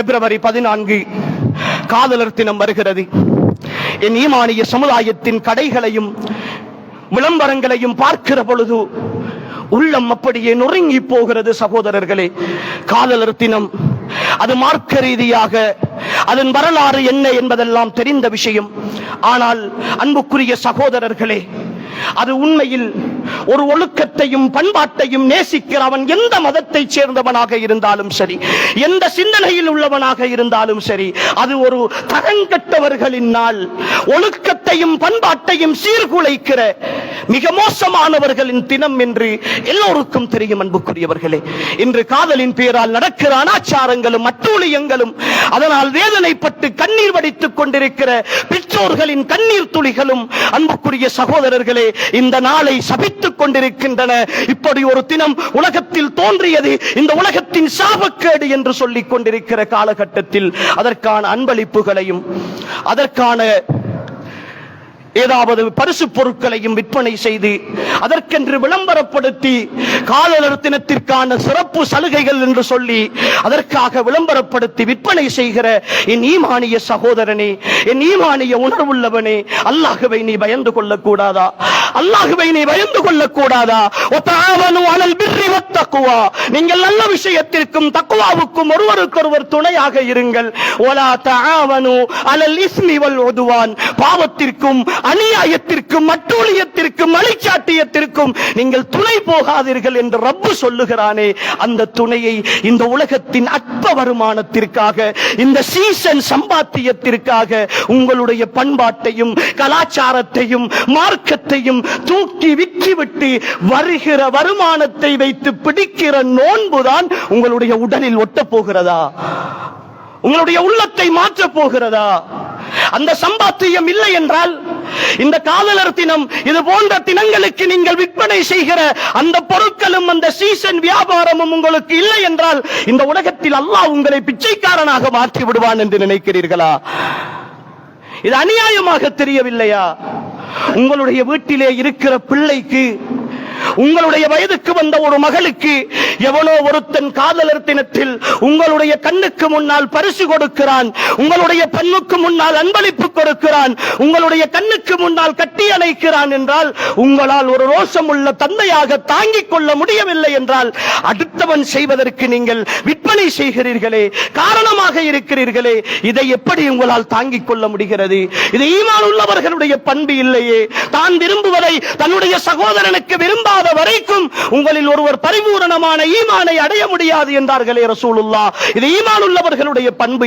பிப்ரவரி பதினான்கு காதலர் தினம் வருகிறது. என் ஈமானிய சமுதாயத்தின் கடைகளையும் விளம்பரங்களையும் பார்க்கிற பொழுது உள்ளம் அப்படியே நொறுங்கி போகிறது சகோதரர்களே. காதலர் தினம் அது மார்க்க ரீதியாக அதன் வரலாறு என்ன என்பதெல்லாம் தெரிந்த விஷயம். ஆனால் அன்புக்குரிய சகோதரர்களே அது உண்மையில் ஒரு ஒழுக்கத்தையும் பண்பாட்டையும் நேசிக்கிற அவன் எந்த மதத்தை சேர்ந்தவனாக இருந்தாலும் சரி எந்த சிந்தனையில் உள்ளவனாக இருந்தாலும் சரி அது ஒரு தரங்கட்டவர்களின் நாள். ஒழுக்கத்தையும் பண்பாட்டையும் சீர்குலைக்கிற மிக மோசமானவர்களின் தினம் என்று எல்லோருக்கும் தெரியும் அன்புக்குரியவர்களே. இன்று காதலின் பேரால் நடக்கிற அனாச்சாரங்களும் அட்டூழியங்களும் அதனால் வேதனைப்பட்டு கண்ணீர் வடித்துக் கொண்டிருக்கிற பெற்றோர்களின் கண்ணீர் துளிகளும் அன்புக்குரிய சகோதரர்களே இந்த நாளை சபித்துக் கொண்டிருக்கின்றன. இப்படி ஒரு தினம் உலகத்தில் தோன்றியது இந்த உலகத்தின் சாபக்கேடு என்று சொல்லிக் கொண்டிருக்கிற காலகட்டத்தில் அதற்கான அன்பளிப்புகளையும் அதற்கான ஏதாவது பரிசு பொருட்களையும் விற்பனை செய்து அதற்கென்று விளம்பரப்படுத்தி காதலர் தினத்திற்கான சிறப்பு சலுகைகள் என்று சொல்லி அதற்காக விளம்பரப்படுத்தி விற்பனை செய்கிற என் ஈமானிய சகோதரனே என் ஈமானிய உணர்வுள்ளவனே அல்லாஹுவை நீ பயந்து கொள்ளக்கூடாதா? அல்லாஹுவை நீ பயந்து கொள்ளக்கூடாதா? ஒத்தாவனு அனல் பிர்ரி தக்குவா நீங்கள் நல்ல விஷயத்திற்கும் தக்குவாவுக்கும் ஒருவருக்கொருவர் துணையாக இருங்கள். ஒலா தஆவனு அலல் பாவத்திற்கும் அநியாயத்திற்கும் மட்டூழியத்திற்கும் மலிச்சாட்டியத்திற்கும் நீங்கள் துணை போகாதீர்கள் என்று ரப்பு சொல்லுகிறானே. அந்த துணையை இந்த உலகத்தின் அற்ப வருமானத்திற்காக இந்த சீசன் சம்பாத்தியத்திற்காக உங்களுடைய பண்பாட்டையும் கலாச்சாரத்தையும் மார்க்கத்தையும் தூக்கி விக்கிவிட்டு வருகிற வருமானத்தை வைத்து பிடிக்கிற நோன்புதான் உங்களுடைய உடலில் ஒட்ட போகிறதா உங்களுடைய உள்ளத்தை மாற்றப் போகிறதா? அந்த சம்பாத்தியம் இல்லை என்றால் இந்த காதலர் தினம் இது போன்ற தினங்களுக்கு நீங்கள் விற்பனை செய்கிற அந்த பொருட்களும் அந்த சீசன் வியாபாரமும் உங்களுக்கு இல்லை என்றால் இந்த உலகத்தில் அல்லாஹ் உங்களை பிச்சைக்காரனாக மாற்றி விடுவான் என்று நினைக்கிறீர்களா? இது அநியாயமாக தெரியவில்லையா? உங்களுடைய வீட்டிலே இருக்கிற பிள்ளைக்கு உங்களுடைய வயதுக்கு வந்த ஒரு மகளுக்கு எவனோ ஒருத்தன் காதலர் தினத்தில் உங்களுடைய கண்ணுக்கு முன்னால் பரிசு கொடுக்கிறான் உங்களுடைய பெண்ணுக்கு முன்னால் அன்பளிப்பு கொடுக்கிறான் உங்களுடைய கண்ணுக்கு முன்னால் கட்டி அணைக்கிறான் என்றால் உங்களால் ஒரு ரோஷம் உள்ள தந்தையாக தாங்கிக் கொள்ள முடியவில்லை என்றால் அடுத்தவன் செய்வதற்கு நீங்கள் விற்பனை செய்கிறீர்களே காரணமாக இருக்கிறீர்களே இதை எப்படி உங்களால் தாங்கிக் கொள்ள முடிகிறது? இது ஈமான் உள்ளவர்களுடைய பண்பு இல்லையே. தான் விரும்புவதை தன்னுடைய சகோதரனுக்கு விரும்ப விரும்பாத வரைக்கும் உங்களில் ஒருவர் பரிபூரணமான ஈமானை அடைய முடியாது என்றார்களே ரசூலுல்லா இது ஈமான் உள்ளவர்களுடைய பண்பு